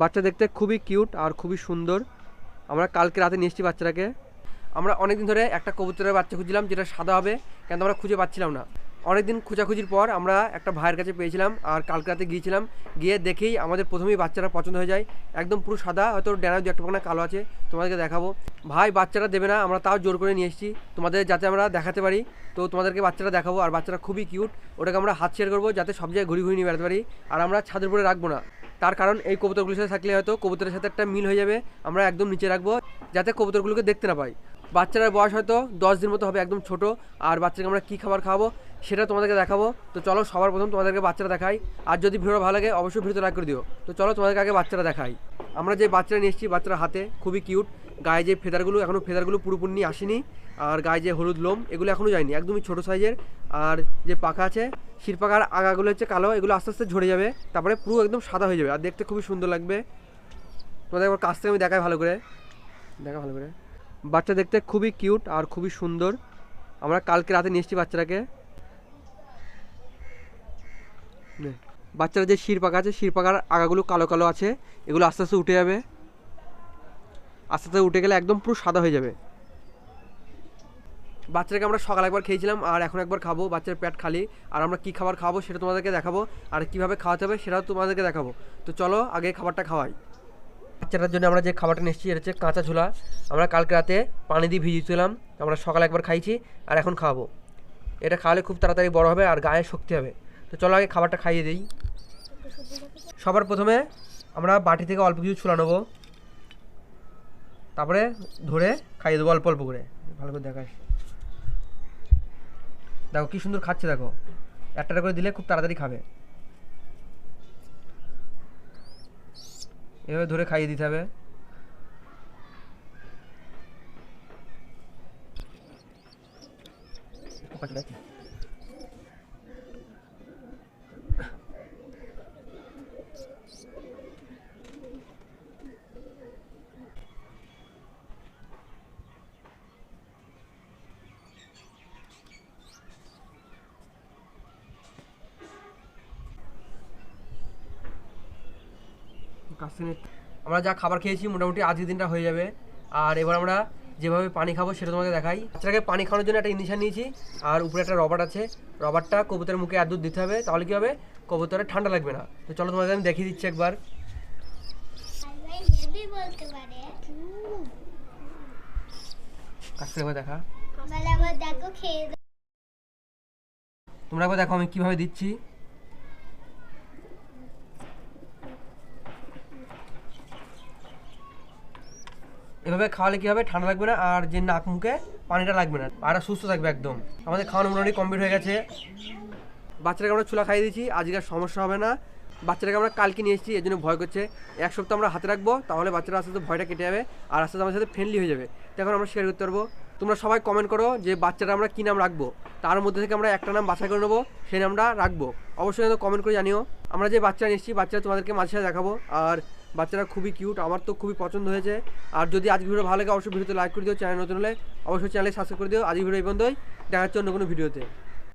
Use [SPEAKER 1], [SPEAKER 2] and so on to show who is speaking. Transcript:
[SPEAKER 1] বাচ্চা দেখতে খুবই কিউট আর খুবই সুন্দর। আমরা কালকে রাতে নিয়ে এসেছি বাচ্চাটাকে। আমরা অনেকদিন ধরে একটা কবুতরের বাচ্চা খুঁজছিলাম, যেটা সাদা হবে, কিন্তু আমরা খুঁজে পাচ্ছিলাম না। অনেকদিন খোঁজাখুঁজির পর আমরা একটা ভাইয়ের কাছে পেয়েছিলাম আর কালকে রাতে গিয়েছিলাম। গিয়ে দেখেই আমাদের প্রথমেই বাচ্চারা পছন্দ হয়ে যায়। একদম পুরো সাদা, হয়তো ড্যানা দু একটা কালো আছে, তোমাদেরকে দেখাবো। ভাই বাচ্চারা দেবে না, আমরা তাও জোর করে নিয়ে এসেছি। তোমাদের যাতে আমরা দেখাতে পারি, তো তোমাদেরকে বাচ্চারা দেখাবো। আর বাচ্চারা খুবই কিউট, ওটাকে আমরা হাত শেয়ার করব, যাতে সব জায়গায় ঘুরি ঘুরি নিয়ে বেড়াতে পারি। আর আমরা ছাদের উপরে রাখব না। তার কারণ এই কবুতরগুলোর সাথে থাকলে হয়তো কবুতরের সাথে একটা মিল হয়ে যাবে। আমরা একদম নিচে রাখব, যাতে কবুতরগুলোকে দেখতে না পাই। বাচ্চার বয়স হয়তো দশ দিন মতো হবে, একদম ছোট, আর বাচ্চাকে আমরা কী খাবার খাওয়াবো সেটা তোমাদেরকে দেখাবো। তো চলো সবার প্রথম তোমাদেরকে বাচ্চারা দেখাই। আর যদি ভিডিও ভালো লাগে, অবশ্যই ভিডিওতে লাইক করে দিও। তো চলো তোমাদেরকে আগে বাচ্চারা দেখাই। আমরা যে বাচ্চারা নিয়ে এসেছি, বাচ্চারা হাতে খুবই কিউট গায়ে যে ফেদারগুলো এখনও ফেদারগুলো পুরোপুরি আসেনি। আর গায়ে যে হলুদ লোম, এগুলো এখনও যায়নি। একদমই ছোট সাইজের আর যে পাখা আছে শিরপাখার আগাগুলো হচ্ছে কালো, এগুলো আস্তে আস্তে ঝরে যাবে, তারপরে পুরো একদম সাদা হয়ে যাবে, আর দেখতে খুবই সুন্দর লাগবে। তোমাদের একবার কাছ থেকে আমি দেখাই ভালো করে। দেখা ভালো করে। বাচ্চা দেখতে খুবই কিউট আর খুবই সুন্দর। আমরা কালকে রাতে নিয়ে এসেছি বাচ্চাটাকে। বাচ্চারা যে শির পাকা আছে শির পাকার আগাগুলো কালো কালো আছে, এগুলো আস্তে আস্তে উঠে যাবে। আস্তে আস্তে উঠে গেলে একদম পুরো সাদা হয়ে যাবে। বাচ্চাকে আমরা সকাল একবার খেয়েছিলাম, আর এখন একবার খাব, বাচ্চার পেট খালি, আর আমরা কী খাবার খাব সেটা তোমাদেরকে দেখাবো, আর কীভাবে খাওয়াতে হবে সেটাও তোমাদেরকে দেখাবো। তো চলো, আগে খাবারটা খাওয়াই। বাচ্চাটার জন্য আমরা যে খাবারটা এসেছি, এটা হচ্ছে কাঁচা ছোলা আমরা কালকে রাতে পানি দিয়ে ভিজিয়েছিলাম আমরা সকালে একবার খাইছি, আর এখন খাওয়াবো। এটা খাওয়ালে খুব তাড়াতাড়ি বড় হবে, আর গায়ে শক্তি হবে। তো চলো আগে খাবারটা খাইয়ে দিই। সবার প্রথমে আমরা বাটি থেকে অল্প কিছু ছোলা নেব। তারপরে ধরে খাইয়ে দেবো অল্প অল্প করে। ভালো করে দেখাস। দেখো কি সুন্দর খাচ্ছে দেখো। একটা করে দিলে খুব তাড়াতাড়ি খাবে। এভাবে ধরে খাইয়ে দিতে হবে। আমরা যা খাবার খেয়েছি মোটামুটি আজকের দিনটা হয়ে যাবে। আর এবার আমরা যেভাবে পানি খাব সেটা তোমাকে দেখাই। বাচ্চাটাকে পানি খাওয়ানোর জন্য একটা ইঞ্জেকশন নিয়েছি আর উপরে একটা রবার আছে। রবারটা কবুতরের মুখে আর দুধ দিতে হবে তাহলে কি হবে? কবুতরের ঠান্ডা লাগবে না। তো চলো তোমাকে আমি দেখিয়ে দিচ্ছি একবার। দেখা। তোমরা একবার দেখো আমি কীভাবে দিচ্ছি। এভাবে খাওয়ালে কি হবে? ঠান্ডা লাগবে না আর যে নাক মুখে পানিটা লাগবে না। আর সুস্থ থাকবে একদম। আমাদের খাওয়ানো মোটামুটি কমপ্লিট হয়ে গেছে। বাচ্চাটাকে আমরা চুলা খাইয়ে দিয়েছি। আজকে সমস্যা হবে না। বাচ্চাটাকে আমরা কালকে নিয়ে এসেছি এর জন্য ভয় করছে। এক সপ্তাহ আমরা হাতে রাখব, তাহলে বাচ্চারা আস্তে আস্তে ভয়টা কেটে যাবে আর আস্তে আমাদের সাথে ফ্রেন্ডলি হয়ে যাবে। তখন আমরা শেয়ার করতে পারব। তোমরা সবাই কমেন্ট করো যে বাচ্চাটা আমরা কী নাম রাখব। তার মধ্যে থেকে আমরা একটা নাম বাছাই করে নেব, সেই নামটা রাখব। অবশ্যই কমেন্ট করে জানিও। আমরা যে বাচ্চা নিয়ে এসেছি, বাচ্চারা তোমাদেরকে মাঝে সাথে দেখাবো। আর বাচ্চারা খুবই কিউট আমার তো খুবই পছন্দ হয়েছে। আর যদি আজকে ভিডিও ভালো লাগে, অবশ্যই ভিডিওতে লাইক করে দিও, চ্যানেল নতুন হলে অবশ্যই চ্যানেলে সাবস্ক্রাইব করে দিও। আজকে ভিডিও এই পর্যন্তই, দেখা হচ্ছে অন্য কোনো ভিডিওতে।